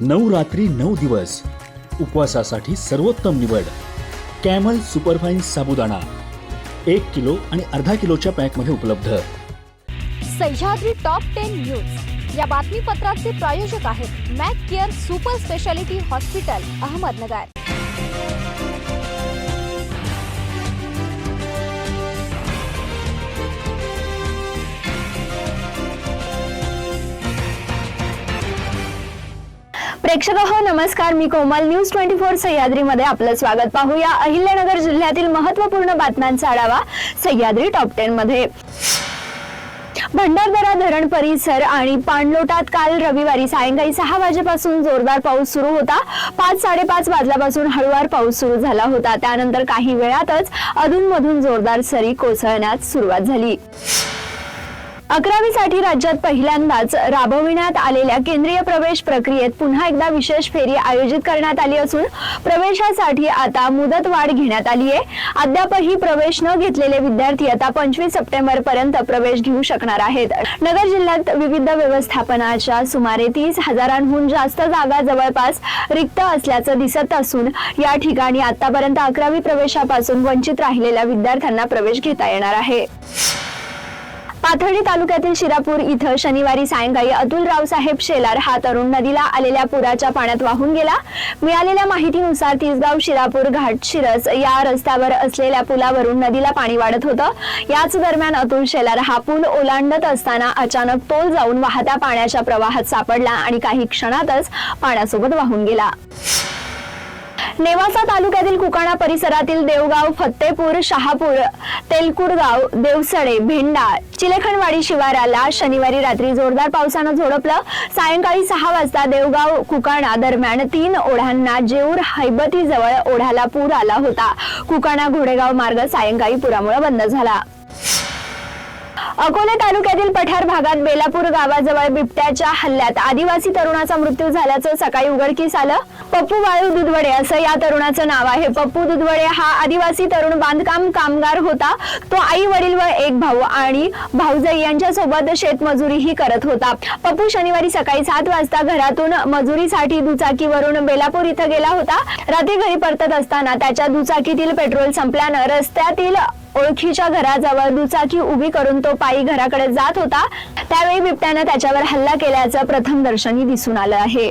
नऊ रात्री नऊ दिवस. उपवासासाठी सर्वोत्तम निवड. कॅमल सुपरफाईन साबुदाणा. एक किलो आणि अर्धा किलोच्या पॅकमध्ये उपलब्ध. Sahyadri top ten news. या बातमीपत्राचे प्रायोजक आहेत Mac Care super speciality hospital Ahmednagar. प्रेक्षक हो नमस्कार. मी कोमल. न्यूज ट्वेंटी फोर सह्याद्रीमध्ये आपलं स्वागत पाहूया. अहिल्यानगर जिल्ह्यातील महत्त्वपूर्ण बातम्यांचा आढावा सह्याद्री टॉप टेन मध्ये. भंडारदरा धरण परिसर आणि पाणलोटात काल रविवारी सायंकाळी सहा वाजेपासून जोरदार पाऊस सुरू होता. पाच साडेपाच वाजल्यापासून हळुवार पाऊस सुरू झाला होता. त्यानंतर काही वेळातच अधूनमधून जोरदार सरी कोसळण्यास सुरुवात झाली. अकरावीसाठी राज्यात पहिल्यांदाच राबविण्यात आलेल्या केंद्रीय प्रवेश प्रक्रियेत पुन्हा एकदा विशेष फेरी आयोजित करण्यात आली असून प्रवेशासाठी आता मुदत वाढ घेण्यात आली आहे. अद्यापही प्रवेश न घेतलेले विद्यार्थी आता पंचवीस सप्टेंबर पर्यंत प्रवेश घेऊ शकणार आहेत. नगर जिल्ह्यात विविध व्यवस्थापनाच्या सुमारे तीस हजारांहून जास्त जागा जवळपास रिक्त असल्याचं दिसत असून या ठिकाणी आतापर्यंत अकरावी प्रवेशापासून वंचित राहिलेल्या विद्यार्थ्यांना प्रवेश घेता येणार आहे. पाथर्डी तालुक्यातील शिरापूर इथं शनिवारी सायंकाळी अतुल रावसाहेब शेलार हा तरुण नदीला आलेल्या पुराच्या पाण्यात वाहून गेला. मिळालेल्या माहितीनुसार तिसगाव शिरापूर घाट शिरस या रस्त्यावर असलेल्या पुलावरून नदीला पाणी वाढत होतं. याच दरम्यान अतुल शेलार हा पूल ओलांडत असताना अचानक तोल जाऊन वाहत्या पाण्याच्या प्रवाहात सापडला आणि काही क्षणातच पाण्यासोबत वाहून गेला. नेवासा तालुक्यातील कुकाणा परिसरातील देवगाव फत्तेपूर शहापूर तेलकुडगाव देवसडे भेंडा चिलेखणवाडी शिवाराला शनिवारी रात्री जोरदार पावसानं झोडपलं. सायंकाळी सहा वाजता देवगाव कुकाणा दरम्यान तीन ओढ्यांना जेऊर हैबती जवळ ओढ्याला पूर आला होता. कुकाणा घोडेगाव मार्ग सायंकाळी पुरामुळे बंद झाला. अकोले तालुक्यातील पठार भागात बेलापूर गावाजवळ बिबट्याच्या हल्ल्यात आदिवासी तरुणाचा मृत्यू झाल्याचं सकाळी उघडकीस आलं. पप्पू वाळू दुधवडे असं या तरुणाचं नाव आहे. पप्पू दुधवडे हा आदिवासी तरुण बांधकाम कामगार होता. तो आई वडील व एक भाऊ आणि भाऊजाई यांच्यासोबत शेतमजुरीही करत होता. पप्पू शनिवारी सकाळी सात वाजता घरातून मजुरीसाठी दुचाकीवरून बेलापूर इथं गेला होता. रात्री घरी परतत असताना त्याच्या दुचाकीतील पेट्रोल संपल्यानं रस्त्यातील ओळखीच्या घराजवळ दुचाकी उभी करून तो पायी घराकडे जात होता. त्यावेळी बिबट्यानं त्याच्यावर हल्ला केल्याचं प्रथम दर्शनी दिसून आलं आहे.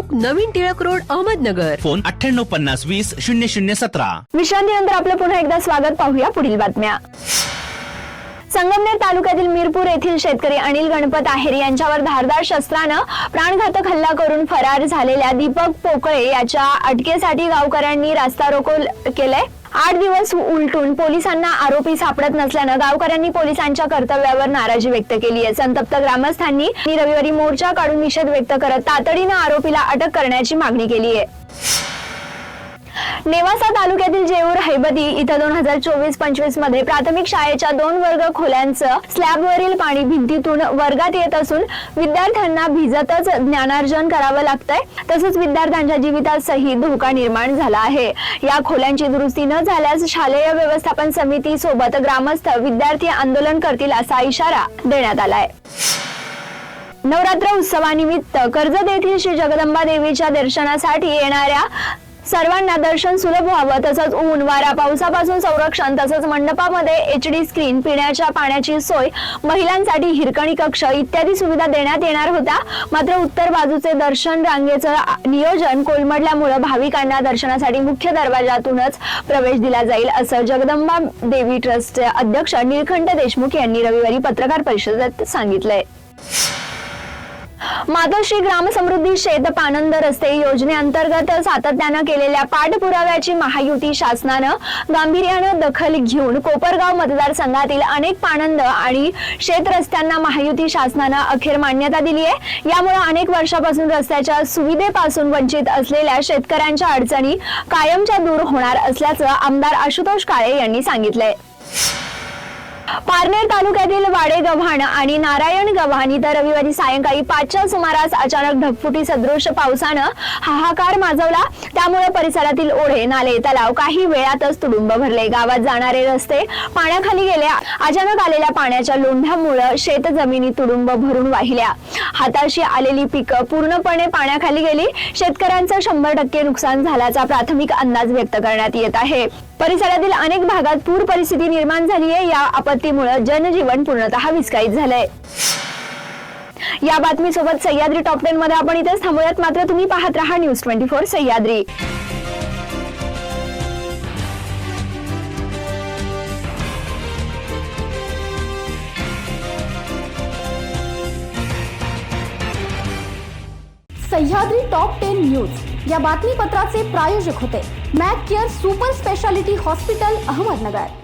Chowk Navin Tilak Road Ahmednagar. Phone अठ्ठ्याण्णव पन्नास वीस शून्य शून्य सतरा. विश्रांतीनंतर आपलं पुन्हा एकदा स्वागत पाहूया. पुढील बातम्या. संगमनेर तालुक्यातील मिरपूर येथील शेतकरी अनिल गणपत आहेर यांच्यावर धारदार शस्त्रानं प्राणघातक हल्ला करून फरार झालेल्या दीपक पोकळे याच्या अटकेसाठी गावकऱ्यांनी रास्ता रोको केलंय. आठ दिवस उलटून पोलिसांना आरोपी सापडत नसल्यानं गावकऱ्यांनी पोलिसांच्या कर्तव्यावर नाराजी व्यक्त केली आहे. संतप्त ग्रामस्थांनी रविवारी मोर्चा काढून निषेध व्यक्त करत तातडीनं आरोपीला अटक करण्याची मागणी केली आहे. नेवासा तालुक्यातील जेऊर हैबदी इथं दोन हजार चोवीस पंचवीसमध्ये प्राथमिक शाळेच्या दोन वर्ग खोल्यांचं स्लॅबवरील पाणी भिंतीतून वर्गात येत असून विद्यार्थ्यांना भिजतच ज्ञानार्जन करावं लागतंय. तसंच विद्यार्थ्यांच्या जीवितासही धोका निर्माण झाला आहे. या खोल्यांची दुरुस्ती न झाल्यास शालेय व्यवस्थापन समिती सोबत ग्रामस्थ विद्यार्थी आंदोलन करतील असा इशारा देण्यात आलाय. नवरात्र उत्सवानिमित्त कर्जत येथील श्री जगदंबा देवीच्या दर्शनासाठी येणाऱ्या सर्वांना दर्शन सुलभ व्हावं तसंच ऊन वारा पावसापासून संरक्षण तसंच मंडपामध्ये एच डी स्क्रीन पिण्याच्या पाण्याची सोय महिलांसाठी हिरकणी कक्ष इत्यादी सुविधा देण्यात येणार होत्या. मात्र उत्तर बाजूचे दर्शन रांगेचं नियोजन कोलमडल्यामुळे भाविकांना दर्शनासाठी मुख्य दरवाजातूनच प्रवेश दिला जाईल असं जगदंबा देवी ट्रस्टचे अध्यक्ष निळकंठ देशमुख यांनी रविवारी पत्रकार परिषदेत सांगितलंय. मातोश्री ग्रामसमृद्धी शेत पानंद रस्ते योजनेअंतर्गत सातत्यानं केलेल्या पाठपुराव्याची महायुती शासनानं गांभीर्यानं दखल घेऊन कोपरगाव मतदारसंघातील अनेक पानंद आणि शेत रस्त्यांना महायुती शासनानं अखेर मान्यता दिली आहे. यामुळे अनेक वर्षापासून रस्त्याच्या सुविधेपासून वंचित असलेल्या शेतकऱ्यांच्या अडचणी कायमच्या दूर होणार असल्याचं आमदार आशुतोष काळे यांनी सांगितलंय. पारनेर तालुक्यातील वाडे गव्हाण आणि नारायण गव्हाण इथं रविवारी सायंकाळी पाचच्या सुमारास अचानक ढगफुटी सदृश पावसानं हाहाकार माजवला. त्यामुळे परिसरातील ओढे नाले तलाव काही वेळातच तुडुंब भरले. गावात जाणारे रस्ते पाण्याखाली गेले अचानक आलेल्या पाण्याच्या लोंढ्यामुळे शेत जमिनी तुडुंब भरून वाहिल्या. हाताशी आलेली पिकं पूर्णपणे पाण्याखाली गेली. शेतकऱ्यांचं शंभर टक्के नुकसान झाल्याचा प्राथमिक अंदाज व्यक्त करण्यात येत आहे. परिसरातील अनेक भागात पूर परिस्थिती निर्माण झाली आहे या आपत्तीमुळे जनजीवन पूर्णतः विस्कळीत झालंय. या बातमीसोबत सह्याद्री टॉप टेन मध्ये आपण इथेच थांबूयात. मात्र तुम्ही पाहत राहा news twenty four Sahyadri. Sahyadri top ten news या बातमीपत्राचे प्रायोजक होते. Mac Care super speciality hospital Ahmednagar.